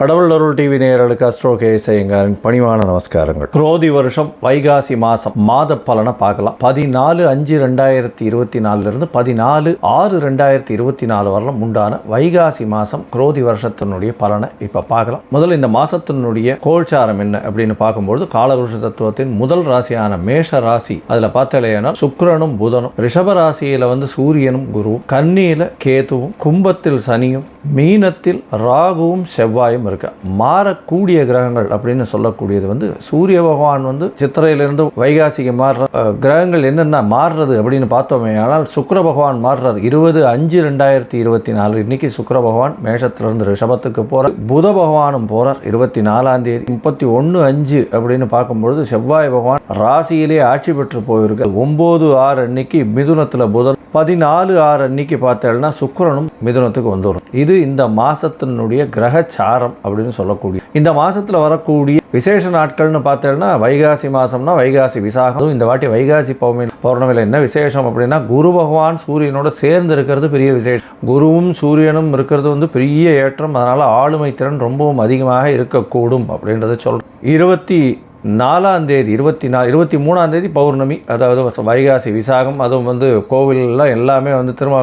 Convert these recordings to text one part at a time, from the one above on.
கடவுள் அருள் டிவி நேயர்களுக்கு அஸ்ட்ரோ கேசையங்காரின் பணிவான நமஸ்காரங்கள். குரோதி வருஷம் வைகாசி மாதம் மாத பலனை பார்க்கலாம். பதினாலு அஞ்சு ரெண்டாயிரத்தி இருபத்தி நாலுலேருந்து பதினாலு ஆறு ரெண்டாயிரத்தி இருபத்தி நாலு வரலாம் உண்டான வைகாசி மாதம் குரோதி வருஷத்தினுடைய பலனை இப்போ பார்க்கலாம். முதல்ல இந்த மாதத்தினுடைய கோல்சாரம் என்ன அப்படின்னு பார்க்கும்பொழுது காலவருஷ தத்துவத்தின் முதல் ராசியான மேஷ ராசி அதில் பார்த்தாலேனா சுக்கரனும் புதனும். ரிஷப ராசியில் வந்து சூரியனும் குருவும் கன்னியில் கேதுவும் கும்பத்தில் சனியும் மீனத்தில் ராகுவும் செவ்வாயும் இருக்கு. மாறக்கூடிய கிரகங்கள் அப்படின்னு சொல்லக்கூடியது வந்து சூரிய பகவான் வந்து சித்திரையிலிருந்து வைகாசிக்கு மாறுற கிரகங்கள் என்னென்ன மாறுறது அப்படின்னு பார்த்தோமே ஆனால் சுக்கர பகவான் மாறுறார். இருபது அஞ்சு ரெண்டாயிரத்தி இருபத்தி நாலு இன்னைக்கு சுக்கர பகவான் மேஷத்திலிருந்து ரிஷபத்துக்கு போகிறார் புத பகவானும் போகிறார் இருபத்தி நாலாம் தேதி. முப்பத்தி ஒன்று அஞ்சு அப்படின்னு பார்க்கும்பொழுது செவ்வாய் பகவான் ராசியிலே ஆட்சி பெற்று போயிருக்கு ஒம்பது ஆறு அன்னைக்கு மிதுனத்தில் புதன் பதினாலு ஆறு அன்னைக்கு பார்த்தேன்னா சுக்கிரனும் மிதுனத்துக்கு வந்துடும் இது இந்த மாதத்தினுடைய கிரகச்சாரம் அப்படின்னு சொல்லக்கூடிய இந்த மாதத்தில் வரக்கூடிய விசேஷ நாட்கள்னு பார்த்தேன்னா வைகாசி மாதம்னா வைகாசி விசாகம். இந்த வாட்டி வைகாசி பௌர்ணமி பௌர்ணமியில் என்ன விசேஷம் அப்படின்னா குரு பகவான் சூரியனோட சேர்ந்து இருக்கிறது பெரிய விசேஷம். குருவும் சூரியனும் இருக்கிறது வந்து பெரிய ஏற்றம். அதனால் ஆளுமை திறன் ரொம்பவும் அதிகமாக இருக்கக்கூடும் அப்படின்றத சொல்கிறோம் இருபத்தி நாலாம் தேதி இருபத்தி நா இருபத்தி மூணாம் தேதி பௌர்ணமி அதாவது வைகாசி விசாகம் அதுவும் வந்து கோவிலெல்லாம் எல்லாமே வந்து திருமா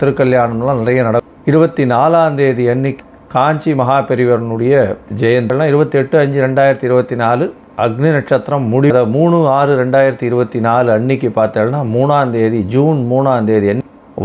திருக்கல்யாணம்லாம் நிறைய நடக்கும். இருபத்தி நாலாம் தேதி அன்னைக்கு காஞ்சி மகாபெரிவரனுடைய ஜெயந்திலாம் இருபத்தி எட்டு அஞ்சு ரெண்டாயிரத்தி இருபத்தி நாலு அக்னி நட்சத்திரம் முடி மூணு ஆறு ரெண்டாயிரத்தி இருபத்தி நாலு அன்னைக்கு பார்த்தோம்னா மூணாம் தேதி ஜூன் மூணாம் தேதி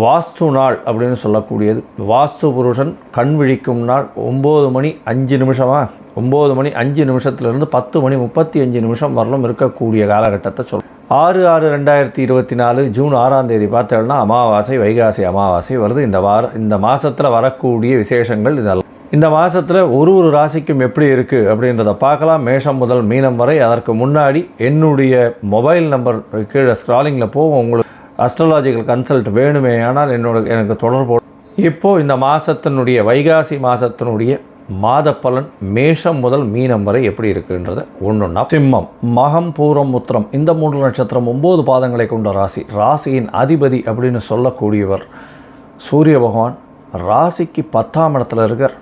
வாஸ்து நாள் அப்படின்னு சொல்லக்கூடியது. வாஸ்து புருஷன் கண் விழிக்கும் நாள் ஒம்பது மணி அஞ்சு நிமிஷமா? ஒம்பது மணி அஞ்சு நிமிஷத்துலேருந்து பத்து மணி முப்பத்தி அஞ்சு நிமிஷம் வரலும் இருக்கக்கூடிய காலகட்டத்தை சொல்கிறோம் ஆறு ஆறு ரெண்டாயிரத்தி இருபத்தி நாலு ஜூன் ஆறாம் தேதி பார்த்தோம்னா அமாவாசை வைகாசி அமாவாசை வருது. இந்த வார இந்த மாதத்தில் வரக்கூடிய விசேஷங்கள் இதெல்லாம். இந்த மாதத்தில் ஒரு ஒரு ராசிக்கும் எப்படி இருக்குது அப்படின்றத பார்க்கலாம். மேஷம் முதல் மீனம் வரை அதற்கு முன்னாடி என்னுடைய மொபைல் நம்பர் கீழே ஸ்க்ராலிங்கில் போவோம் உங்களுக்கு அஸ்ட்ராலாஜிக்கல் கன்சல்ட் வேணுமே ஆனால் என்னோட எனக்கு தொடர்பு இப்போது இந்த மாதத்தினுடைய வைகாசி மாதத்தினுடைய மாத பலன் மேஷம் முதல் மீனம் வரை எப்படி இருக்குன்றத ஒன்றுன்னா சிம்மம் மகம் பூரம் உத்திரம் இந்த மூன்று நட்சத்திரம் ஒம்பது பாதங்களை கொண்ட ராசி. ராசியின் அதிபதி அப்படின்னு சொல்லக்கூடியவர் சூரிய பகவான் ராசிக்கு பத்தாம் இடத்துல இருக்கார்.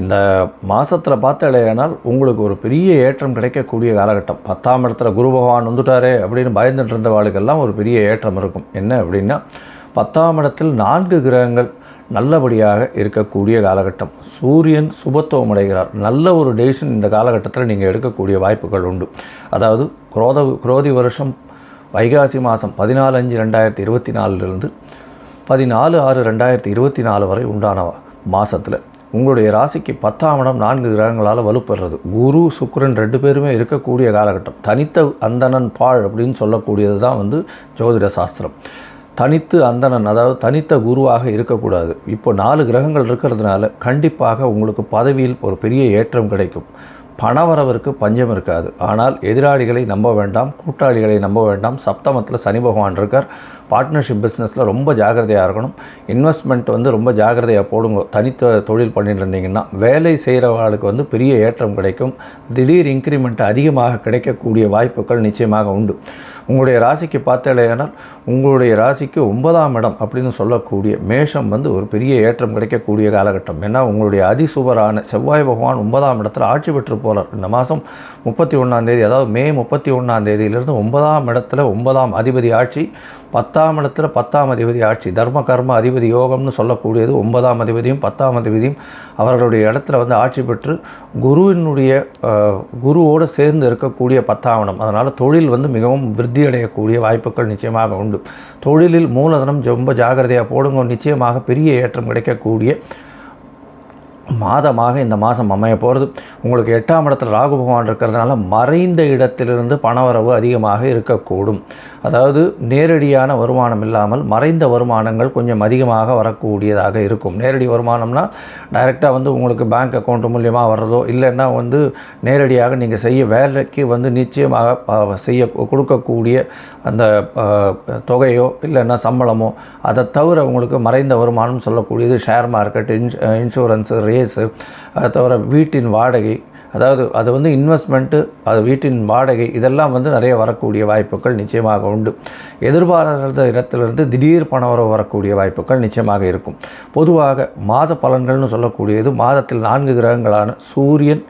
இந்த மாதத்தில் பார்த்தாலேனால் உங்களுக்கு ஒரு பெரிய ஏற்றம் கிடைக்கக்கூடிய காலகட்டம். பத்தாம் இடத்துல குரு பகவான் வந்துட்டாரே அப்படின்னு பயந்துட்டு வாளுக்கெல்லாம் ஒரு பெரிய ஏற்றம் இருக்கும். என்ன அப்படின்னா பத்தாம் இடத்தில் நான்கு கிரகங்கள் நல்லபடியாக இருக்கக்கூடிய காலகட்டம். சூரியன் சுபத்துவம் அடைகிறார். நல்ல ஒரு டெசிஷன் இந்த காலகட்டத்தில் நீங்கள் எடுக்கக்கூடிய வாய்ப்புகள் உண்டு. அதாவது குரோத குரோதி வருஷம் வைகாசி மாதம் பதினாலு அஞ்சு ரெண்டாயிரத்தி இருபத்தி நாலுலேருந்து பதினாலு ஆறு ரெண்டாயிரத்தி இருபத்தி நாலு வரை உண்டான மாதத்தில் உங்களுடைய ராசிக்கு பத்தாம் இடம் நான்கு கிரகங்களால் வலுப்படுறது குரு சுக்கரன் ரெண்டு பேருமே இருக்கக்கூடிய காலகட்டம். தனித்த அந்தணன் பாழ் அப்படின்னு சொல்லக்கூடியது தான் வந்து ஜோதிட சாஸ்திரம். தனித்து அந்தணன் அதாவது தனித்த குருவாக இருக்கக்கூடாது. இப்போ நாலு கிரகங்கள் இருக்கிறதுனால கண்டிப்பாக உங்களுக்கு பதவியில் ஒரு பெரிய ஏற்றம் கிடைக்கும். பணவரவருக்கு பஞ்சம் இருக்காது. ஆனால் எதிராளிகளை நம்ப வேண்டாம் கூட்டாளிகளை நம்ப வேண்டாம். சப்தமத்தில் சனி பகவான் இருக்கார். பார்ட்னர்ஷிப் பிஸ்னஸில் ரொம்ப ஜாக்கிரதையாக இருக்கணும். இன்வெஸ்ட்மெண்ட் வந்து ரொம்ப ஜாக்கிரதையாக போடுங்க. தனித்த தொழில் பண்ணிட்டு இருந்தீங்கன்னா வேலை செய்கிறவர்களுக்கு வந்து பெரிய ஏற்றம் கிடைக்கும். திடீர் இன்க்ரிமெண்ட் அதிகமாக கிடைக்கக்கூடிய வாய்ப்புகள் நிச்சயமாக உண்டு. உங்களுடைய ராசிக்கு பார்த்தேனால் உங்களுடைய ராசிக்கு ஒன்பதாம் இடம் அப்படின்னு சொல்லக்கூடிய மேஷம் வந்து ஒரு பெரிய ஏற்றம் கிடைக்கக்கூடிய காலகட்டம். ஏன்னா உங்களுடைய அதிசுபரான செவ்வாய் பகவான் ஒன்பதாம் இடத்துல ஆட்சி பெற்று போகிறார் இந்த மாதம் முப்பத்தி ஒன்றாம் தேதி அதாவது மே முப்பத்தி ஒன்றாம் தேதியிலிருந்து ஒன்பதாம் இடத்துல ஒன்பதாம் அதிபதி ஆட்சி பத்தாம் இடத்துல பத்தாம் அதிபதி ஆட்சி தர்ம கர்ம அதிபதி யோகம்னு சொல்லக்கூடியது ஒன்பதாம் அதிபதியும் பத்தாம் அதிபதியும் அவர்களுடைய இடத்துல வந்து ஆட்சி பெற்று குருவினுடைய குருவோடு சேர்ந்து இருக்கக்கூடிய பத்தாம் இடம். அதனால் தொழில் வந்து மிகவும் விருத்தி அடையக்கூடிய வாய்ப்புகள் நிச்சயமாக உண்டு. தொழிலில் மூலதனம் ரொம்ப ஜாகிரதையாக போடுங்க. நிச்சயமாக பெரிய ஏற்றம் கிடைக்கக்கூடிய மாதமாக இந்த மாதம் அமைய போகிறது உங்களுக்கு எட்டாம் இடத்துல ராகு பகவான் இருக்கிறதுனால மறைந்த இடத்திலிருந்து பணவரவு அதிகமாக இருக்கக்கூடும். அதாவது நேரடியான வருமானம் இல்லாமல் மறைந்த வருமானங்கள் கொஞ்சம் அதிகமாக வரக்கூடியதாக இருக்கும். நேரடி வருமானம்னா டைரெக்டாக வந்து உங்களுக்கு பேங்க் அக்கௌண்ட் மூலியமாக வர்றதோ இல்லைன்னா வந்து நேரடியாக நீங்கள் செய்ய வேலைக்கு வந்து நிச்சயமாக செய்ய கொடுக்கக்கூடிய அந்த தொகையோ இல்லைன்னா சம்பளமோ அதை தவிர உங்களுக்கு மறைந்த வருமானம் சொல்லக்கூடியது ஷேர் மார்க்கெட் இன்ஸ் இன்சூரன்ஸு கேஸு அதை தவிர வீட்டின் வாடகை அதாவது அது வந்து இன்வெஸ்ட்மெண்ட்டு அது வீட்டின் வாடகை இதெல்லாம் வந்து நிறைய வரக்கூடிய வாய்ப்புகள் நிச்சயமாக உண்டு. எதிர்பாராத இடத்திலிருந்து திடீர் பணவரவு வரக்கூடிய வாய்ப்புகள் நிச்சயமாக இருக்கும். பொதுவாக மாத பலன்கள்னு சொல்லக்கூடியது மாதத்தில் நான்கு கிரகங்களான சூரியன்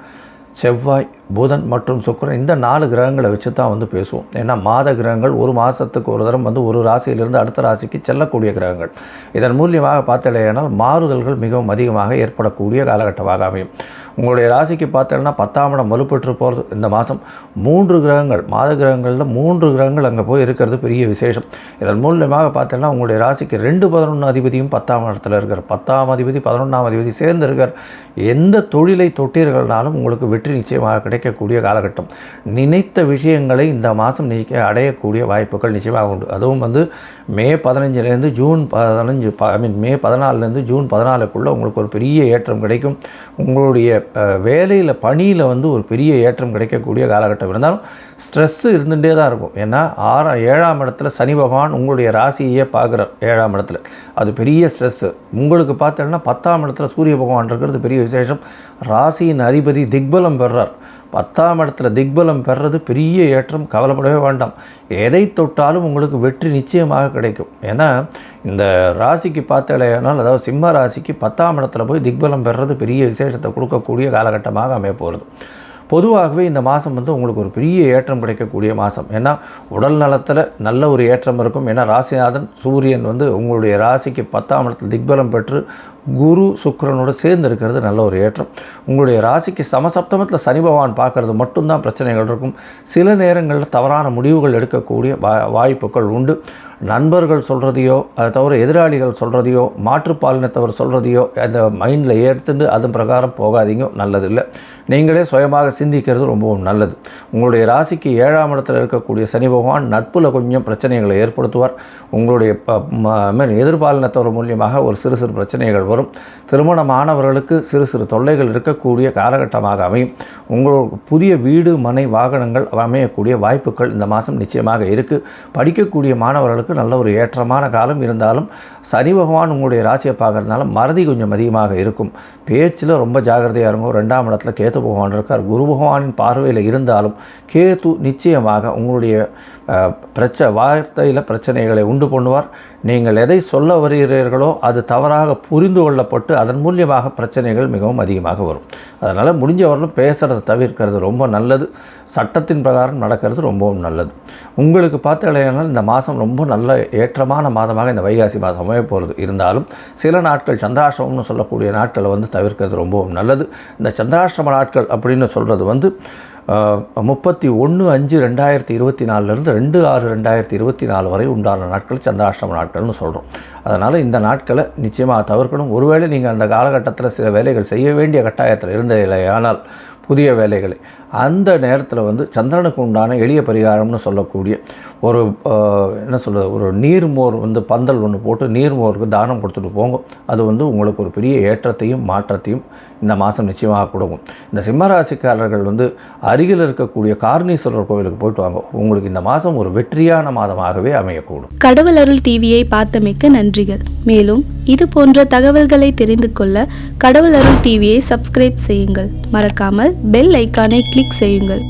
செவ்வாய் புதன் மற்றும் சுக்கரன் இந்த நாலு கிரகங்களை வச்சு தான் வந்து பேசுவோம். ஏன்னா மாத கிரகங்கள் ஒரு மாதத்துக்கு ஒரு தரம் வந்து ஒரு ராசியிலிருந்து அடுத்த ராசிக்கு செல்லக்கூடிய கிரகங்கள். இதன் மூலியமாக பார்த்தலையானால் மாறுதல்கள் மிகவும் அதிகமாக ஏற்படக்கூடிய காலகட்டமாக அமையும். உங்களுடைய ராசிக்கு பார்த்தேன்னா பத்தாம் இடம் வலுப்பெற்று போகிறது இந்த மாதம் மூன்று கிரகங்கள் மாத கிரகங்களில் மூன்று கிரகங்கள் அங்கே போய் இருக்கிறது பெரிய விசேஷம். இதன் மூலியமாக பார்த்தேன்னா உங்களுடைய ராசிக்கு ரெண்டு பதினொன்று அதிபதியும் பத்தாம் இடத்துல இருக்கார். பத்தாம் அதிபதி பதினொன்றாம் அதிபதி சேர்ந்து இருக்கார் எந்த தொழிலை தொட்டீர்கள்னாலும் உங்களுக்கு வெற்றி நிச்சயமாக கிடைக்கக்கூடிய காலகட்டம். நினைத்த விஷயங்களை இந்த மாதம் நீக்க அடையக்கூடிய வாய்ப்புகள் நிச்சயமாக உண்டு. அதுவும் வந்து மே பதினஞ்சுலேருந்து ஜூன் பதினஞ்சு ஐ மீன் மே பதினாலுலேருந்து ஜூன் பதினாலுக்குள்ளே உங்களுக்கு ஒரு பெரிய ஏற்றம் கிடைக்கும். உங்களுடைய வேலையில் பணியில் வந்து ஒரு பெரிய ஏற்றம் கிடைக்கக்கூடிய காலகட்டம் இருந்தாலும் ஸ்ட்ரெஸ்ஸு இருந்துகிட்டே தான் இருக்கும். ஏன்னா ஆறாம் ஏழாம் இடத்துல சனி பகவான் உங்களுடைய ராசியே பார்க்குறார் ஏழாம் இடத்துல. அது பெரிய ஸ்ட்ரெஸ்ஸு உங்களுக்கு பார்த்தீங்கன்னா பத்தாம் இடத்துல சூரிய பகவான் இருக்கிறது பெரிய விசேஷம். ராசியின் அதிபதி திக்பலம் பெறுறார். பத்தாம் இடத்துல திக்பலம் பெறுறது பெரிய ஏற்றம். கவலைப்படவே வேண்டாம். எதை தொட்டாலும் உங்களுக்கு வெற்றி நிச்சயமாக கிடைக்கும். ஏன்னா இந்த ராசிக்கு பார்த்தாலேயானால் அதாவது சிம்ம ராசிக்கு பத்தாம் இடத்துல போய் திக்பலம் பெறுறது பெரிய விசேஷத்தை கொடுக்கக்கூடிய காலகட்டமாக அமைய போகிறது பொதுவாகவே இந்த மாதம் வந்து உங்களுக்கு ஒரு பெரிய ஏற்றம் கிடைக்கக்கூடிய மாதம். ஏன்னா உடல் நலத்தில் நல்ல ஒரு ஏற்றம் இருக்கும். ஏன்னா ராசிநாதன் சூரியன் வந்து உங்களுடைய ராசிக்கு பத்தாம் இடத்தில் திக்பலம் பெற்று குரு சுக்கரனோட சேர்ந்து இருக்கிறது நல்ல ஒரு ஏற்றம். உங்களுடைய ராசிக்கு சமசப்தமத்தில் சனி பகவான் பார்க்கறது மட்டும்தான் பிரச்சனைகள் இருக்கும். சில நேரங்களில் தவறான முடிவுகள் எடுக்கக்கூடிய வா வாய்ப்புகள் உண்டு. நண்பர்கள் சொல்கிறதையோ அதை தவிர எதிராளிகள் சொல்கிறதையோ மாற்றுப்பாலினத்தவர் சொல்கிறதையோ அந்த மைண்டில் ஏற்றுண்டு அதன் பிரகாரம் போகாதீங்க நல்லதில்லை. நீங்களே சுயமாக சிந்திக்கிறது ரொம்பவும் நல்லது. உங்களுடைய ராசிக்கு ஏழாம் இடத்துல இருக்கக்கூடிய சனி பகவான் நட்பில் கொஞ்சம் பிரச்சனைகளை ஏற்படுத்துவார். உங்களுடைய ப- ம- எதிர்பாலினத்தவர் மூலியமாக ஒரு சிறு சிறு பிரச்சனைகள் வரும். திருமணமானவர்களுக்கு சிறு சிறு தொல்லைகள் இருக்கக்கூடிய காலகட்டமாக அமையும். உங்களுக்கு புதிய வீடு மனை வாகனங்கள் அமையக்கூடிய வாய்ப்புகள் இந்த மாதம் நிச்சயமாக இருக்குது படிக்கக்கூடிய மாணவர்களுக்கு நல்ல ஒரு ஏற்றமான காலம் இருந்தாலும் சனி பகவான் உங்களுடைய ராசியை பார்க்கறதுனால மறதி கொஞ்சம் அதிகமாக இருக்கும். பேச்சில் ரொம்ப ஜாகிரதையாக இருக்கும் ரெண்டாம் இடத்துல கேத்து பகவான் இருக்கார். குரு பகவானின் பார்வையில் இருந்தாலும் கேத்து நிச்சயமாக உங்களுடைய பிரச்ச வார்த்தையில் பிரச்சனைகளை உண்டு பண்ணுவார். நீங்கள் எதை சொல்ல வருகிறீர்களோ அது தவறாக புரிந்து கொள்ளப்பட்டு அதன் மூலியமாக பிரச்சனைகள் மிகவும் அதிகமாக வரும். அதனால் முடிஞ்சவர்களும் பேசுகிறத தவிர்க்கிறது ரொம்ப நல்லது. சட்டத்தின் பிரகாரம் நடக்கிறது ரொம்பவும் நல்லது. உங்களுக்கு பார்த்தாலேனால் இந்த மாதம் ரொம்ப நல்ல ஏற்றமான மாதமாக இந்த வைகாசி மாதம் அமைய போகிறது இருந்தாலும் சில நாட்கள் சந்திராஷ்டமம்னு சொல்லக்கூடிய நாட்களை வந்து தவிர்க்கிறது ரொம்பவும் நல்லது. இந்த சந்திராஷ்டம நாட்கள் அப்படின்னு சொல்கிறது வந்து முப்பத்தி ஒன்று அஞ்சு ரெண்டாயிரத்தி இருபத்தி நாலுலேருந்து ரெண்டு ஆறு ரெண்டாயிரத்தி இருபத்தி நாலு வரை உண்டான நாட்கள் சந்திராஷ்டம நாட்கள்னு சொல்கிறோம் அதனால் இந்த நாட்களை நிச்சயமாக தவிர்க்கணும். ஒருவேளை நீங்கள் அந்த காலகட்டத்தில் சில வேலைகள் செய்ய வேண்டிய கட்டாயத்தில் இருந்த ஆனால் புதிய வேலைகளை அந்த நேரத்தில் வந்து சந்திரனுக்கு உண்டான எளிய பரிகாரம்னு சொல்லக்கூடிய ஒரு என்ன சொல்கிறது ஒரு நீர்மோர் வந்து பந்தல் ஒன்று போட்டு நீர்மோருக்கு தானம் கொடுத்துட்டு போங்க. அது வந்து உங்களுக்கு ஒரு பெரிய ஏற்றத்தையும் மாற்றத்தையும் இந்த மாதம் நிச்சயமாக கொடுக்கும். இந்த சிம்மராசிக்காரர்கள் வந்து அருகில் இருக்கக்கூடிய காரணீஸ்வரர் கோவிலுக்கு போயிட்டு வாங்க. உங்களுக்கு இந்த மாதம் ஒரு வெற்றியான மாதமாகவே அமையக்கூடும். கடவுள் அருள் டிவியை பார்த்தமைக்க நன்றிகள். மேலும் இது போன்ற தகவல்களை தெரிந்து கொள்ள கடவுள் அருள் டிவியை சப்ஸ்கிரைப் செய்யுங்கள். மறக்காமல் பெல் ஐக்கானை கிளிக் செய்யுங்கள்.